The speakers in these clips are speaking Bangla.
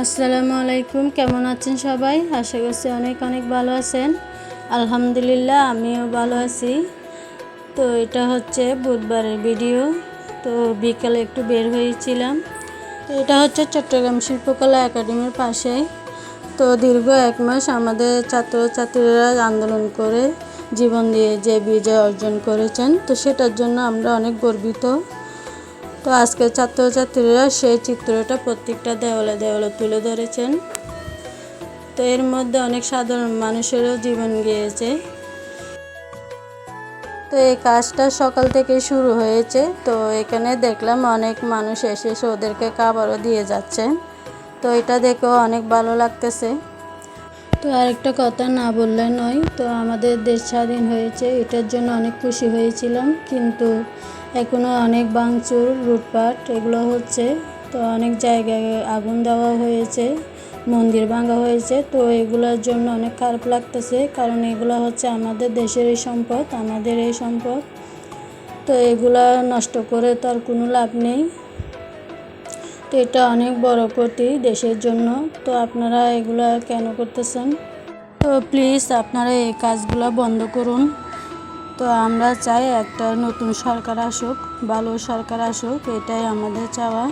আসসালামু আলাইকুম, কেমন আছেন সবাই? আশা করছি অনেক অনেক ভালো আছেন। আলহামদুলিল্লাহ, আমিও ভালো আছি। তো এটা হচ্ছে বুধবারের ভিডিও। তো বিকালে একটু বের হয়েছিলাম। তো এটা হচ্ছে চট্টগ্রাম শিল্পকলা একাডেমির পাশেই তো দীর্ঘ এক মাস আমাদের ছাত্রছাত্রীরা আন্দোলন করে জীবন দিয়ে যে বিজয় অর্জন করেছেন। তো সেটার জন্য আমরা অনেক গর্বিত। তো আজকে ছাত্রছাত্রীরা সেই চিত্রটা প্রত্যেকটা দেওয়ালে দেওয়ালে তুলে ধরেছেন। তো এর মধ্যে অনেক সাধারণ মানুষেরও জীবন গিয়েছে। তো এই কাজটা সকাল থেকে শুরু হয়েছে। তো এখানে দেখলাম অনেক মানুষ এসে এসে ওদেরকে খাবারও দিয়ে যাচ্ছেন তো এটা দেখেও অনেক ভালো লাগতেছে। তো আরেকটা কথা না বললে নয়, তো আমাদের দেশ স্বাধীন হয়েছে, এটার জন্য অনেক খুশি হয়েছিলাম। কিন্তু এখনও অনেক ভাঙচুর, লুটপাট, এগুলো হচ্ছে। তো অনেক জায়গায় আগুন দেওয়া হয়েছে, মন্দির ভাঙা হয়েছে। তো এগুলোর জন্য অনেক খারাপ লাগতেছে, কারণ এগুলো হচ্ছে আমাদের দেশের এই সম্পদ, আমাদের এই সম্পদ। তো এগুলা নষ্ট করে তো আর কোনো লাভ নেই। তো এটা অনেক বড় ক্ষতি দেশের জন্য। তো আপনারা এগুলা কেন করতেছেন? তো প্লিজ আপনারা এই কাজগুলো বন্ধ করুন। তো আমরা চাই একটা নতুন সরকার আসুক, ভালো সরকার আসুক, এটাই আমাদের চাওয়া।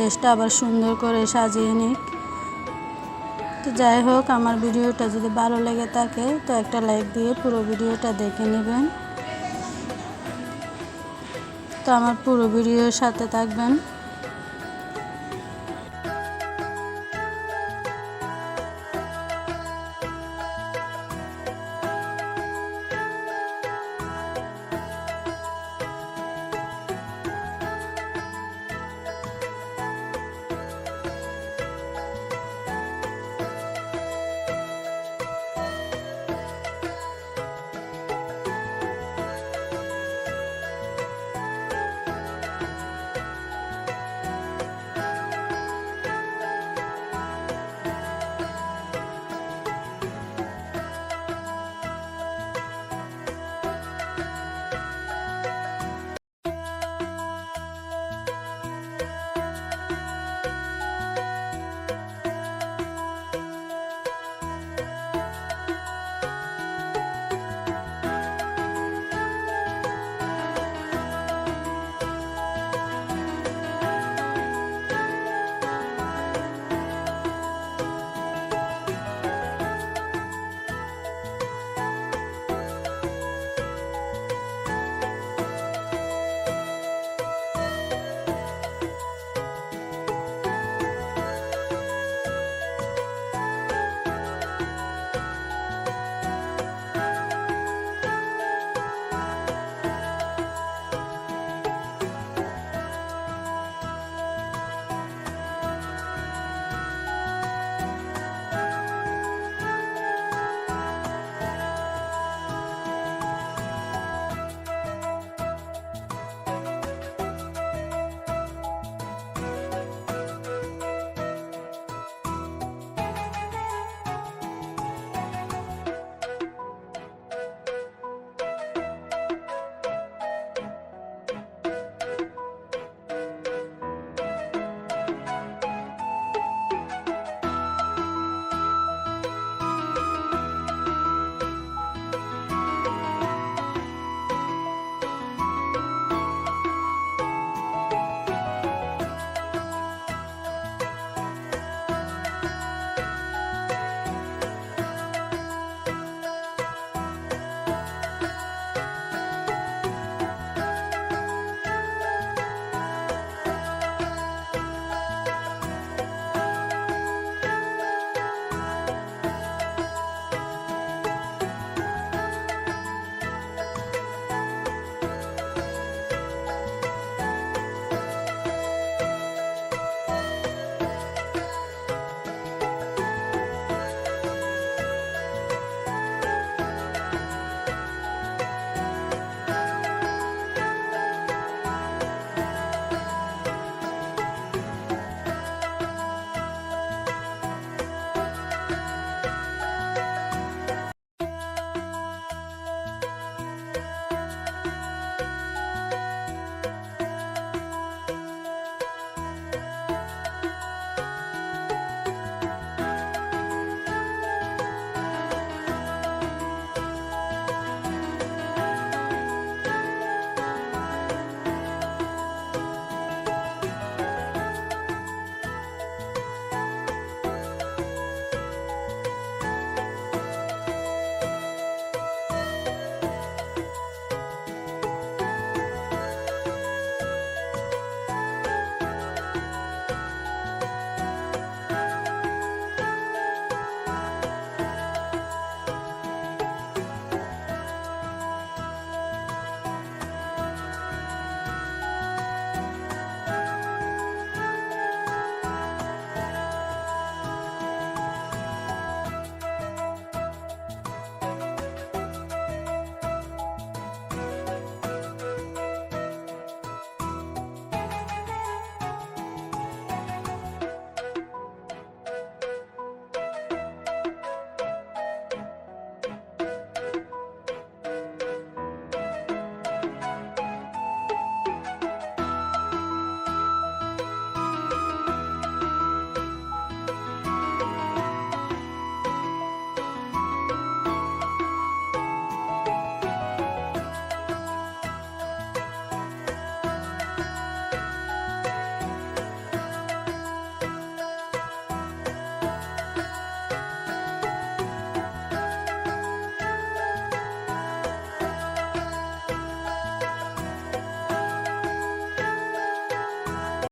দেশটা আবার সুন্দর করে সাজিয়ে নিক। তো যাই হোক, আমার ভিডিওটা যদি ভালো লেগে থাকে, তো একটা লাইক দিয়ে পুরো ভিডিওটা দেখে নেবেন। তো আমার পুরো ভিডিওর সাথে থাকবেন।